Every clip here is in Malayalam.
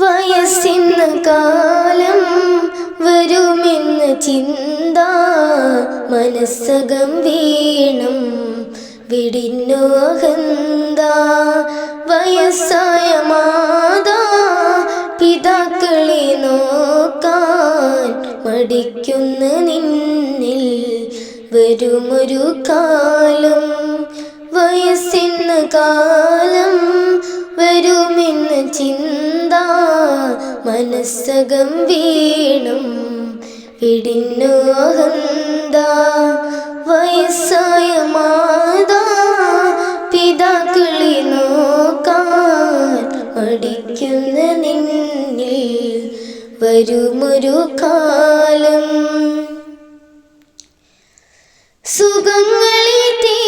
വയസ്സിന്ന കാലം വരുമെന്ന് ചിന്ത മനസ്സകം വീണം വിടിന്നു അഹന്ത. വയസ്സായ മാതാ പിതാക്കളെ നോക്കാൻ മടിക്കുന്ന നിന്നിൽ വരുമൊരു കാലം. വയസ്സിന്ന് കാലം വരുമെന്ന് ചിന്ത മനസ്സകം വീണം വിടിന്നു അഹന്ത. വയസ്സായ മാതാ പിതാക്കളെ നോക്കാൻ മടിക്കുന്ന നിന്നിൽ വരുമൊരു കാലം. സുഖങ്ങളെ തേടി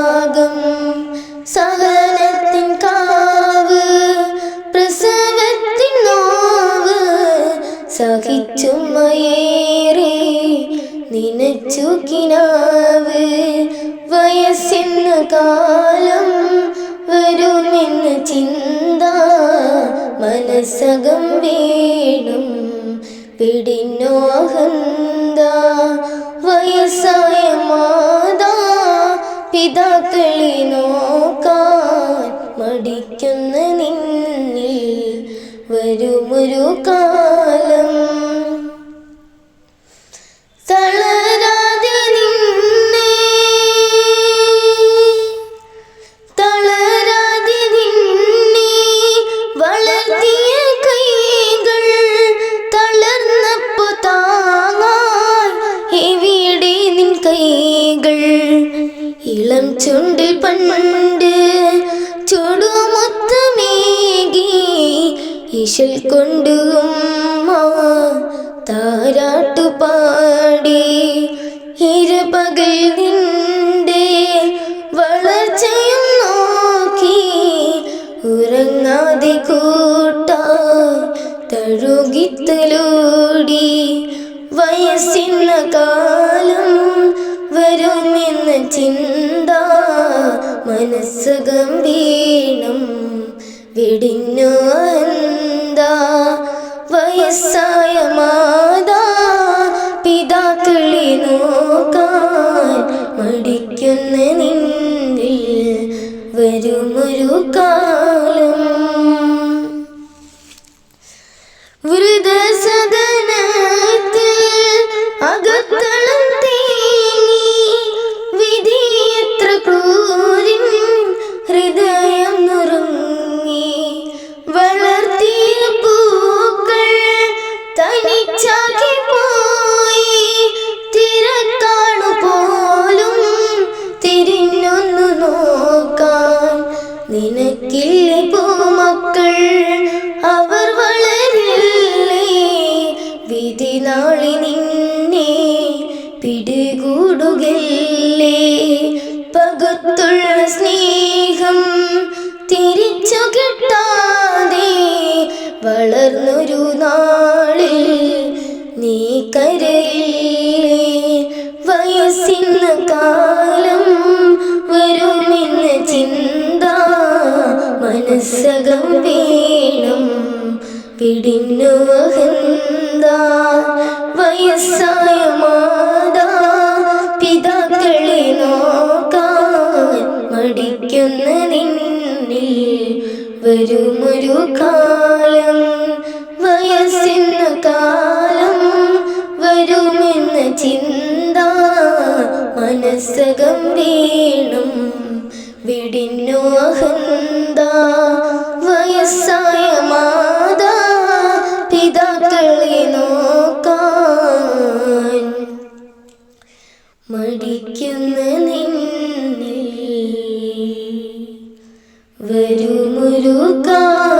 സഹിച്ചുമ്മയേറെ നിനച്ചു കിനാവ്. വയസ്സെന്ന കാലം വരുമെന്ന ചിന്ത മനസ്സകം വേണം. പിടിന്നോ അഹന്ത. വയസ്സായ മാതാ പിതാക്കളെ നോക്കാൻ വരുമൊരു കാലം ഇശൽ കൊണ്ട് താരാട്ടു പാടി. ഇരുപകൽ നിന്റെ വളർച്ചയും നോക്കി ഉറങ്ങാതെ കൂട്ട തഴുകിത്തലൂടി. വയസ്സിന്ന കാലം വരുമെന്ന ചിന്ത മനസ്സുകം വീണം വിടിഞ്ഞു വയസ്സായ മാതാ പിതാക്കളെ നോക്കാൻ മടിക്കുന്ന നിന്നിൽ വരുമൊരു കാലം തിരിച്ചു കിട്ടാതെ വളർന്നൊരു നാളിൽ നീ കരയിലെ വയസ്സിന്ന് കാലം വരുമെന്ന് ചിന്ത മനസ്സകം വീണം. പിടിഞ്ഞു വഹന്ത വയസ്സായ മാതാ പിതാക്കളെ നോക്കാൻ മടിക്കുന്ന നിന്നിൽ വരുമൊരു കാലം വയസ്സിന്ന കാലം വരുമെന്ന ചിന്ത മനസ്സകം വീണം. വിടിന്നു അഹന്ത വയസ്സായ വരുമുരുകാ